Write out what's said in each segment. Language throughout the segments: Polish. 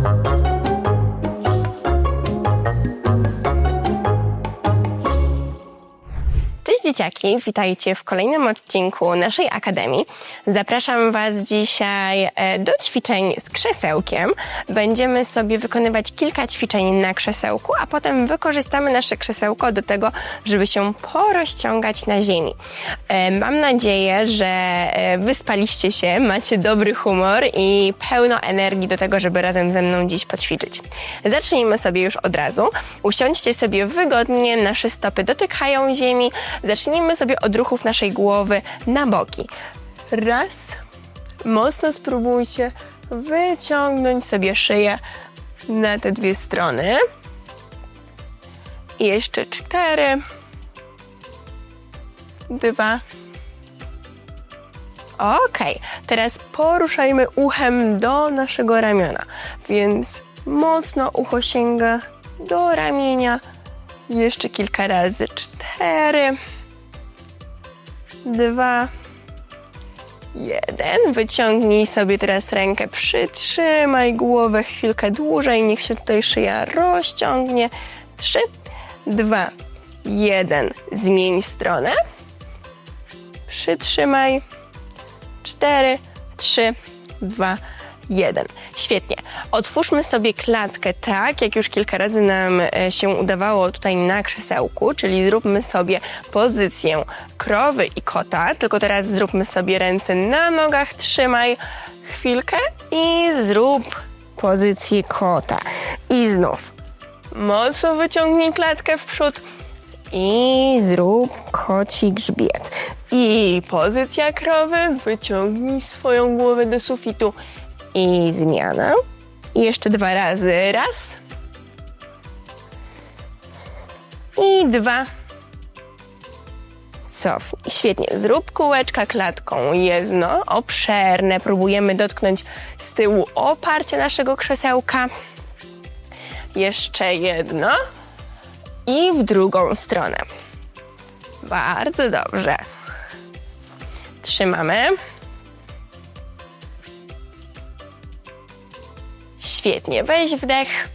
Thank you. Dzieciaki, witajcie w kolejnym odcinku naszej Akademii. Zapraszam Was dzisiaj e, do ćwiczeń z krzesełkiem. Będziemy sobie wykonywać kilka ćwiczeń na krzesełku, a potem wykorzystamy nasze krzesełko do tego, żeby się porozciągać na ziemi. E, Mam nadzieję, że e, wyspaliście się, macie dobry humor i pełno energii do tego, żeby razem ze mną dziś poćwiczyć. Zacznijmy sobie już od razu. Usiądźcie sobie wygodnie, nasze stopy dotykają ziemi. Zacznijmy sobie od ruchów naszej głowy na boki. Raz. Mocno spróbujcie wyciągnąć sobie szyję na te dwie strony. I jeszcze cztery. Dwa. Okej, teraz poruszajmy uchem do naszego ramiona. Więc mocno ucho sięga do ramienia. Jeszcze kilka razy. Cztery, dwa, jeden. Wyciągnij sobie teraz rękę, przytrzymaj głowę chwilkę dłużej, niech się tutaj szyja rozciągnie. Trzy, dwa, jeden. Zmień stronę. Przytrzymaj. Cztery, trzy, dwa, jeden. Świetnie. Otwórzmy sobie klatkę tak, jak już kilka razy nam e, się udawało tutaj na krzesełku, czyli zróbmy sobie pozycję krowy i kota, tylko teraz zróbmy sobie ręce na nogach, trzymaj chwilkę i zrób pozycję kota. I znów mocno wyciągnij klatkę w przód i zrób koci grzbiet. I pozycja krowy, wyciągnij swoją głowę do sufitu i zmiana. I jeszcze dwa razy. Raz. I dwa. Cofnij. Świetnie. Zrób kółeczka klatką. Jedno, obszerne. Próbujemy dotknąć z tyłu oparcia naszego krzesełka. Jeszcze jedno. I w drugą stronę. Bardzo dobrze. Trzymamy. Świetnie. Weź wdech.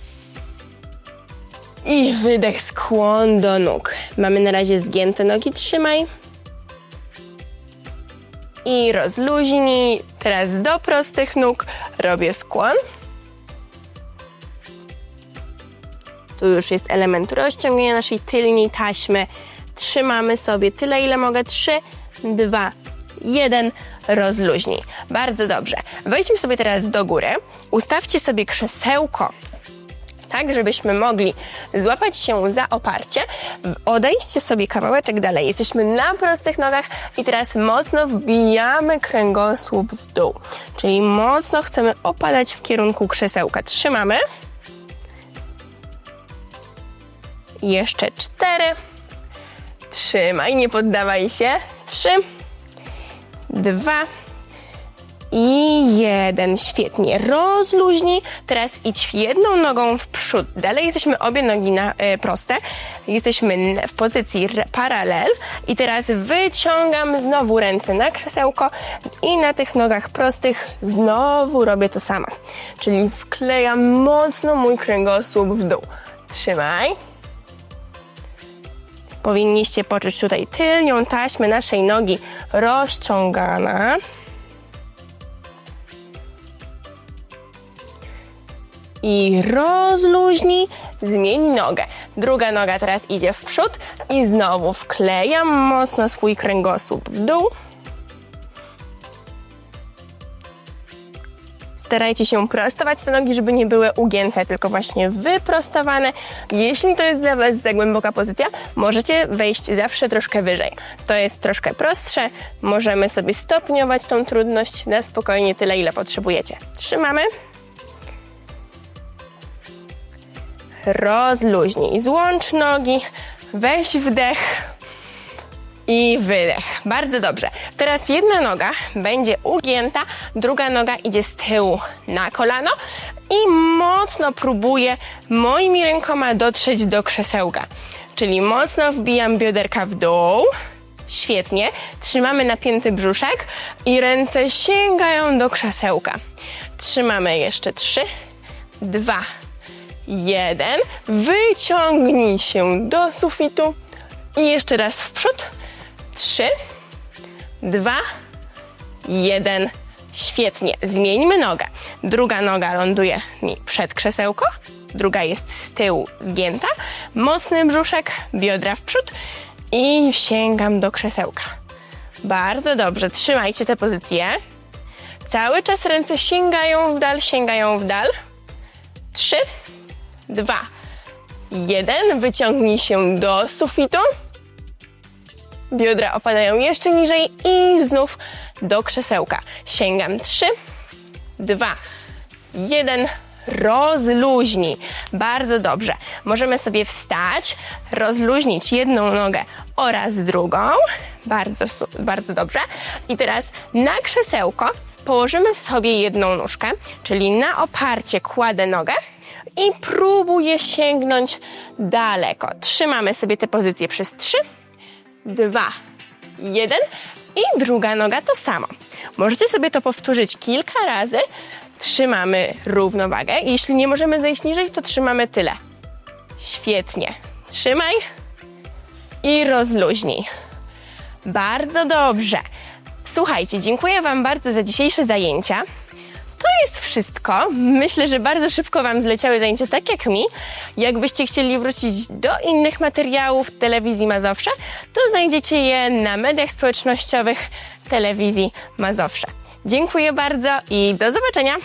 I wydech, skłon do nóg. Mamy na razie zgięte nogi, trzymaj. I rozluźnij. Teraz do prostych nóg robię skłon. Tu już jest element rozciągnięcia naszej tylnej taśmy. Trzymamy sobie tyle, ile mogę. Trzy, dwa, jeden. Rozluźnij. Bardzo dobrze. Wejdźmy sobie teraz do góry. Ustawcie sobie krzesełko tak, żebyśmy mogli złapać się za oparcie. Odejdźcie sobie kawałeczek dalej. Jesteśmy na prostych nogach i teraz mocno wbijamy kręgosłup w dół. Czyli mocno chcemy opadać w kierunku krzesełka. Trzymamy. Jeszcze cztery. Trzymaj, nie poddawaj się. Trzy, dwa i jeden. Świetnie. Rozluźnij. Teraz idź jedną nogą w przód. Dalej jesteśmy obie nogi na, e, proste. Jesteśmy w pozycji paralel. I teraz wyciągam znowu ręce na krzesełko i na tych nogach prostych znowu robię to samo. Czyli wklejam mocno mój kręgosłup w dół. Trzymaj. Powinniście poczuć tutaj tylnią taśmę naszej nogi rozciągana. I rozluźnij, zmień nogę. Druga noga teraz idzie w przód i znowu wklejam mocno swój kręgosłup w dół. Starajcie się prostować te nogi, żeby nie były ugięte, tylko właśnie wyprostowane. Jeśli to jest dla Was za głęboka pozycja, możecie wejść zawsze troszkę wyżej. To jest troszkę prostsze, możemy sobie stopniować tą trudność na spokojnie tyle, ile potrzebujecie. Trzymamy. Rozluźnij, złącz nogi, weź wdech i wydech. Bardzo dobrze. Teraz jedna noga będzie ugięta, druga noga idzie z tyłu na kolano i mocno próbuję moimi rękoma dotrzeć do krzesełka. Czyli mocno wbijam bioderka w dół. Świetnie. Trzymamy napięty brzuszek i ręce sięgają do krzesełka. Trzymamy jeszcze trzy, dwa, jeden. Wyciągnij się do sufitu i jeszcze raz w przód. Trzy, dwa, jeden. Świetnie. Zmieńmy nogę. Druga noga ląduje mi przed krzesełko, druga jest z tyłu zgięta. Mocny brzuszek, biodra w przód i sięgam do krzesełka. Bardzo dobrze. Trzymajcie tę pozycję. Cały czas ręce sięgają w dal, sięgają w dal. Trzy, dwa, jeden. Wyciągnij się do sufitu. Biodra opadają jeszcze niżej i znów do krzesełka. Sięgam. Trzy, dwa, jeden. Rozluźnij. Bardzo dobrze. Możemy sobie wstać, rozluźnić jedną nogę oraz drugą. Bardzo, bardzo dobrze. I teraz na krzesełko położymy sobie jedną nóżkę, czyli na oparcie kładę nogę i próbuję sięgnąć daleko. Trzymamy sobie tę pozycję przez trzy, dwa, jeden i druga noga to samo. Możecie sobie to powtórzyć kilka razy. Trzymamy równowagę. Jeśli nie możemy zejść niżej, to trzymamy tyle. Świetnie. Trzymaj i rozluźnij. Bardzo dobrze. Słuchajcie, dziękuję Wam bardzo za dzisiejsze zajęcia. To jest wszystko. Myślę, że bardzo szybko Wam zleciały zajęcia, tak jak mi. Jakbyście chcieli wrócić do innych materiałów telewizji Mazowsze, to znajdziecie je na mediach społecznościowych telewizji Mazowsze. Dziękuję bardzo i do zobaczenia.